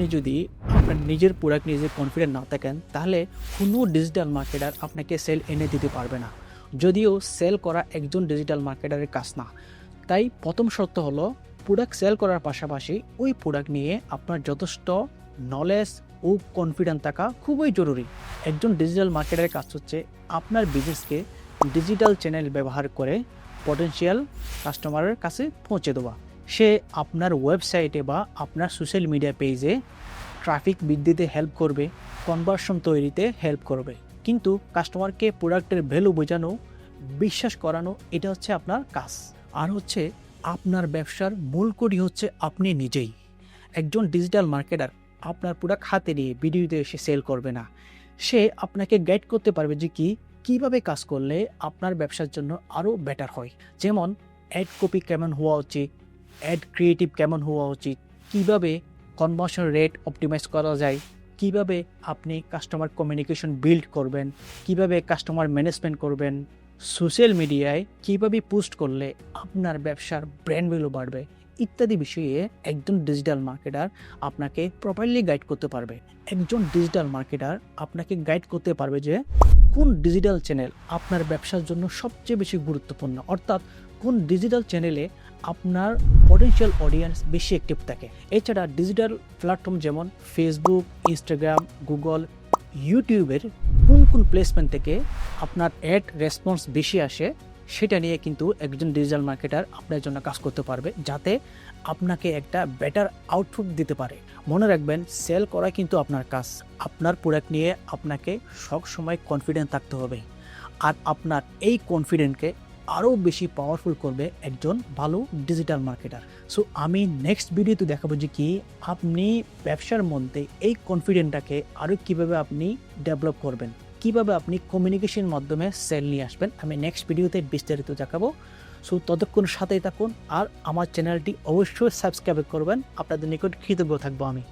আপনি যদি আপনার নিজের প্রোডাক্ট নিজে কনফিডেন্ট না থাকেন, তাহলে কোনো ডিজিটাল মার্কেটার আপনাকে সেল এনে দিতে পারবে না। যদিও সেল করা একজন ডিজিটাল মার্কেটারের কাজ না। তাই প্রথম শর্ত হলো প্রোডাক্ট সেল করার পাশাপাশি ওই প্রোডাক্ট নিয়ে আপনার যথেষ্ট নলেজ ও কনফিডেন্ট থাকা খুবই জরুরি। একজন ডিজিটাল মার্কেটারের কাজ হচ্ছে আপনার বিজনেসকে ডিজিটাল চ্যানেল ব্যবহার করে পটেনশিয়াল কাস্টমারের কাছে পৌঁছে দেওয়া। সে আপনার ওয়েবসাইটে বা আপনার সোশ্যাল মিডিয়া পেজে ট্রাফিক বৃদ্ধিতে হেল্প করবে কনভার্সন তৈরিতে হেল্প করবে। কিন্তু কাস্টমারকে প্রোডাক্টের ভ্যালু বোঝানো, বিশ্বাস করানো, এটা হচ্ছে আপনার কাজ। আর হচ্ছে আপনার ব্যবসার মূল কড়ি হচ্ছে আপনি নিজেই। একজন ডিজিটাল মার্কেটার আপনার প্রোডাক্ট হাতে নিয়ে ভিডিওতে এসে সেল করবে না। সে আপনাকে গাইড করতে পারবে যে কি, কীভাবে কাজ করলে আপনার ব্যবসার জন্য আরও বেটার হয়। যেমন অ্যাড কপি কেমন হওয়া উচিত অ্যাড ক্রিয়েটিভ কেমন হওয়া উচিত? কীভাবে কনভার্সন রেট অপটিমাইজ করা যায়? কীভাবে আপনি কাস্টমার কমিউনিকেশন বিল্ড করবেন? কীভাবে কাস্টমার ম্যানেজমেন্ট করবেন? সোশ্যাল মিডিয়ায় কীভাবে পোস্ট করলে আপনার ব্যবসার ব্র্যান্ড ভ্যালু বাড়বে? ইত্যাদি বিষয়ে একজন ডিজিটাল মার্কেটার আপনাকে প্রপারলি গাইড করতে পারবে। একজন ডিজিটাল মার্কেটার আপনাকে গাইড করতে পারবে যে কোন ডিজিটাল চ্যানেল আপনার ব্যবসার জন্য সবচেয়ে বেশি গুরুত্বপূর্ণ? অর্থাৎ কোন ডিজিটাল চ্যানেলে আপনার পটেন্সিয়াল অডিয়েন্স বেশি অ্যাক্টিভ থাকে? এছাড়া ডিজিটাল প্ল্যাটফর্ম যেমন ফেসবুক ইনস্টাগ্রাম গুগল ইউটিউবের কোন কোন প্লেসমেন্ট থেকে আপনার অ্যাড রেসপন্স বেশি আসে? সেটা নিয়ে কিন্তু একজন ডিজিটাল মার্কেটার আপনার জন্য কাজ করতে পারবে যাতে আপনাকে একটা বেটার আউটপুট দিতে পারে। মনে রাখবেন সেল করা কিন্তু আপনার কাজ। আপনার প্রোডাক্ট নিয়ে আপনাকে সব সময় কনফিডেন্ট থাকতে হবে। আর আপনার এই কনফিডেন্টকে আরও বেশি পাওয়ারফুল করবে একজন ভালো ডিজিটাল মার্কেটার সো আমি নেক্সট ভিডিওতে দেখাবো যে কি আপনি ব্যবসার মধ্যে এই কনফিডেন্টটাকে আরও কীভাবে আপনি ডেভেলপ করবেন। কীভাবে আপনি কমিউনিকেশন মাধ্যমে সেল নিয়ে আসবেন, আমি নেক্সট ভিডিওতে বিস্তারিত দেখাবো। সো ততক্ষণ সাথেই থাকুন আর আমার চ্যানেলটি অবশ্যই সাবস্ক্রাইব করবেন। আপনাদের নিকট কৃতজ্ঞ থাকব আমি।